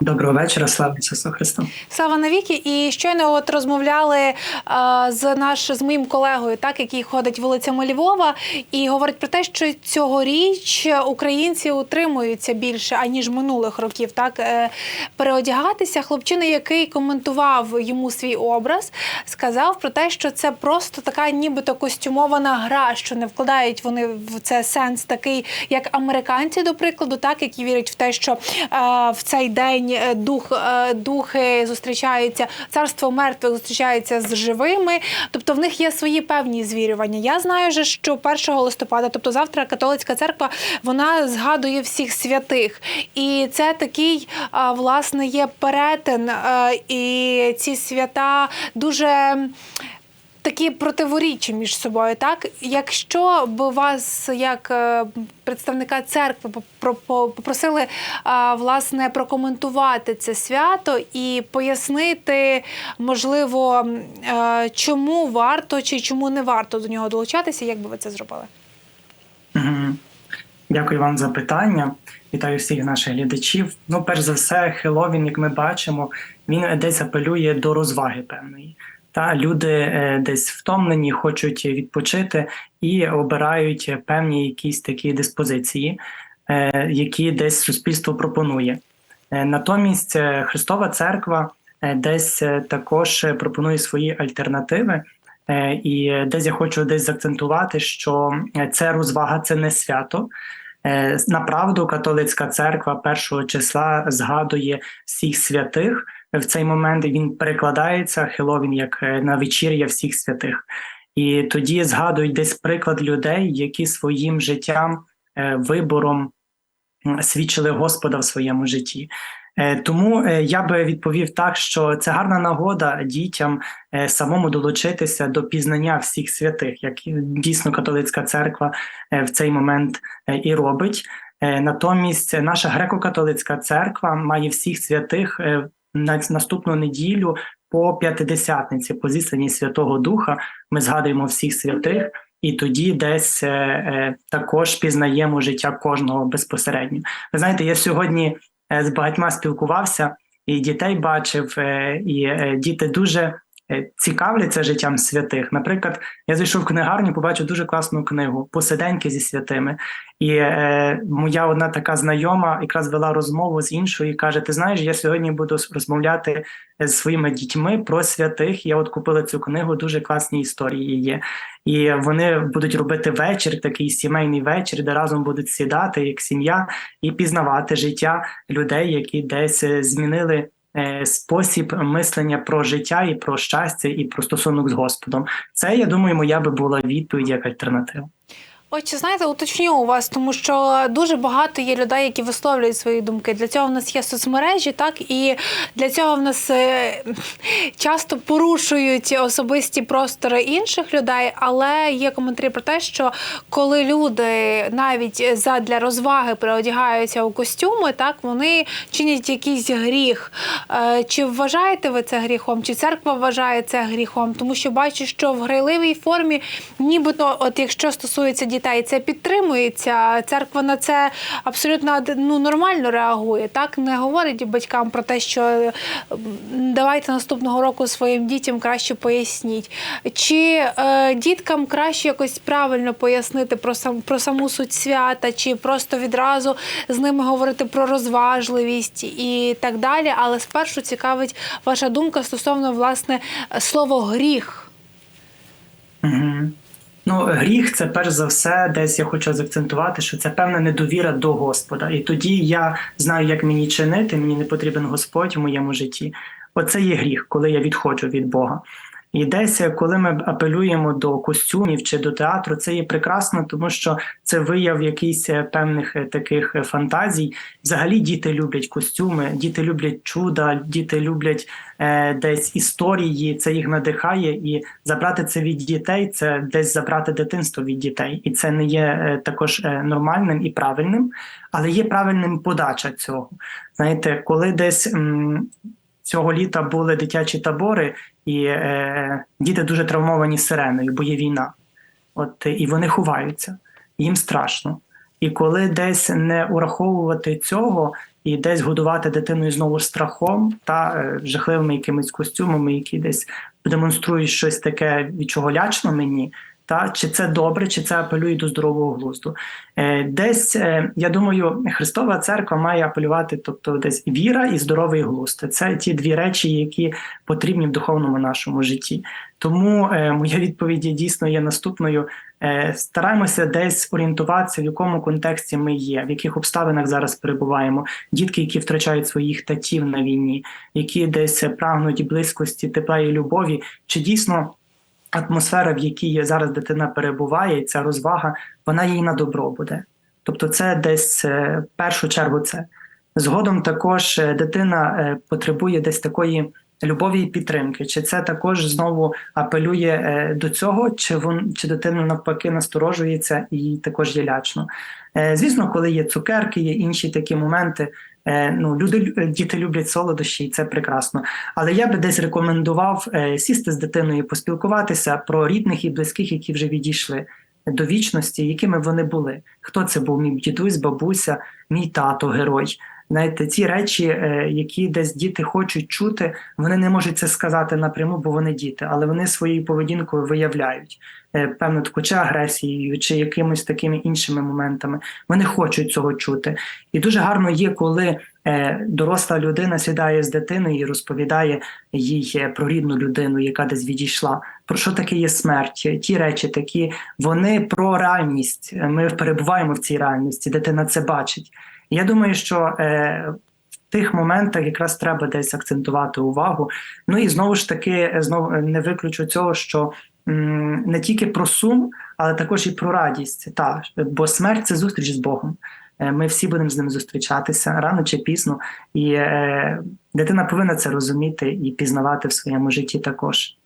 Доброго вечора, слава Ісусу Христу. Слава навіки! І щойно от розмовляли е, з наш з моїм колегою, так який ходить вулицями Львова, і говорить про те, що цьогоріч українці утримуються більше аніж минулих років. Так е, переодягатися. Хлопчина, який коментував йому свій образ, сказав про те, що це просто така, нібито костюмована гра, що не вкладають вони в це сенс такий, як американці, до прикладу, так які вірять в те, що е, в цей день е, дух, е, духи зустрічаються, царство мертвих зустрічається з живими. Тобто в них є свої певні звірювання. Я знаю, же, що 1 листопада, тобто завтра католицька церква, вона згадує всіх святих. І це такий, власне, є перетин. е, І ці свята дуже такі противоріччя між собою. Так, якщо б вас, як е, представника церкви, попро- попросили власне прокоментувати це свято і пояснити, можливо, е, чому варто чи чому не варто до нього долучатися, як би ви це зробили? Дякую вам за питання. Вітаю всіх наших глядачів. Ну, перш за все, Хеловін, як ми бачимо, він десь апелює до розваги певної. Та люди е, десь втомлені, хочуть відпочити і обирають певні якісь такі диспозиції, е, які десь суспільство пропонує. Е, Натомість Христова Церква десь також пропонує свої альтернативи. І десь я хочу десь заакцентувати, що це розвага, це не свято. Направду, католицька церква першого числа згадує всіх святих. В цей момент він перекладається Хеловін як е, на вечір'я всіх святих. І тоді згадують десь приклад людей, які своїм життям, е, вибором свідчили Господа в своєму житті. Е, Тому я би відповів так, що це гарна нагода дітям самому долучитися до пізнання всіх святих, як дійсно католицька церква в цей момент і робить. Натомість наша греко-католицька церква має всіх святих наступну неділю по п'ятидесятниці, по зісланні Святого Духа. Ми згадуємо всіх святих. І тоді десь е, е, також пізнаємо життя кожного безпосередньо. Ви знаєте, я сьогодні е, з багатьма спілкувався і дітей бачив, е, і е, діти дуже цікавляться життям святих. Наприклад, я зайшов в книгарню, побачив дуже класну книгу Посиденьки зі святими. І е, моя одна така знайома якраз вела розмову з іншою і каже: Ти знаєш, я сьогодні буду розмовляти з своїми дітьми про святих. Я от купила цю книгу, дуже класні історії є. І вони будуть робити вечір, такий сімейний вечір, де разом будуть сідати як сім'я і пізнавати життя людей, які десь е, змінили е, спосіб мислення про життя і про щастя, і про стосунок з Господом. Це я думаю, моя би була відповідь як альтернатива. От знаєте, уточню у вас, тому що дуже багато є людей, які висловлюють свої думки. Для цього в нас є соцмережі, так і для цього в нас е, часто порушують особисті простори інших людей. Але є коментарі про те, що коли люди навіть задля розваги переодягаються у костюми, так вони чинять якийсь гріх. Е, Чи вважаєте ви це гріхом? Чи церква вважає це гріхом? Тому що бачу, що в грайливій формі, нібито, от якщо стосується дітей, це підтримується. Церква на це абсолютно ну, нормально реагує. Так не говорить батькам про те, що давайте наступного року своїм дітям краще поясніть. Чи е, діткам краще якось правильно пояснити про сам про саму суть свята, чи просто відразу з ними говорити про розважливість і так далі. Але спершу цікавить ваша думка стосовно власне слово гріх. Ну, гріх це перш за все, десь я хочу заакцентувати, що це певна недовіра до Господа. І тоді я знаю, як мені чинити, мені не потрібен Господь в моєму житті. Оце є гріх, коли я відходжу від Бога. І десь, коли ми апелюємо до костюмів чи до театру, це є прекрасно, тому що це вияв якихось е, певних е, таких е, фантазій. Взагалі діти люблять костюми, діти люблять чуда, діти люблять е, десь історії, це їх надихає, і забрати це від дітей це десь забрати дитинство від дітей, і це не є також нормальним і правильним, але є правильним подача цього. Знаєте, коли десь. М- Цього літа були дитячі табори, і е, діти дуже травмовані сиреною, бо є війна. От і вони ховаються, їм страшно. І коли десь не ураховувати цього і десь годувати дитиною знову страхом та е, жахливими якимись костюмами, які десь демонструють щось таке, від чого лячно мені. Та чи це добре, чи це апелює до здорового глузду? Е, десь е, я думаю, Христова церква має апелювати, тобто десь віра і здоровий глузд. Це ті дві речі, які потрібні в духовному нашому житті. Тому е, моя відповідь дійсно є наступною: стараємося десь орієнтуватися, в якому контексті ми є, в яких обставинах зараз перебуваємо. Дітки, які втрачають своїх татів на війні, які десь прагнуть близькості, тепла і любові, чи дійсно атмосфера, в якій зараз дитина перебуває, і ця розвага, вона їй на добро буде. Тобто, це десь е, в першу чергу це. Згодом також е, дитина е, потребує десь такої любові і підтримки. Чи це також знову апелює е, до цього, чи вон чи дитина навпаки насторожується і також є лячно. Е, Звісно, коли є цукерки, є інші такі моменти. е, Ну, люди лю- діти люблять солодощі, і це прекрасно. Але я би десь рекомендував сісти з дитиною, поспілкуватися про рідних і близьких, які вже відійшли до вічності, якими вони були. Хто це був? Мій дідусь, бабуся, мій тато, герой. Знаєте, ці речі, е, які десь діти хочуть чути, вони не можуть це сказати напряму, бо вони діти, але вони своєю поведінкою виявляють е, певну таку чи агресією, чи якимись такими іншими моментами. Вони хочуть цього чути. І дуже гарно є, коли е, доросла людина сідає з дитиною і розповідає їй про рідну людину, яка десь відійшла. Про що таке є смерть? Ті речі такі, вони про реальність. Ми перебуваємо в цій реальності, дитина це бачить. Я думаю, що е, в тих моментах якраз треба десь акцентувати увагу. Ну і знову ж таки, е, знову е, не виключу цього, що м, не тільки про сум, але також і про радість. Та, бо смерть це зустріч з Богом. Е, Ми всі будемо з ним зустрічатися рано чи пізно, і е, дитина повинна це розуміти і пізнавати в своєму житті також.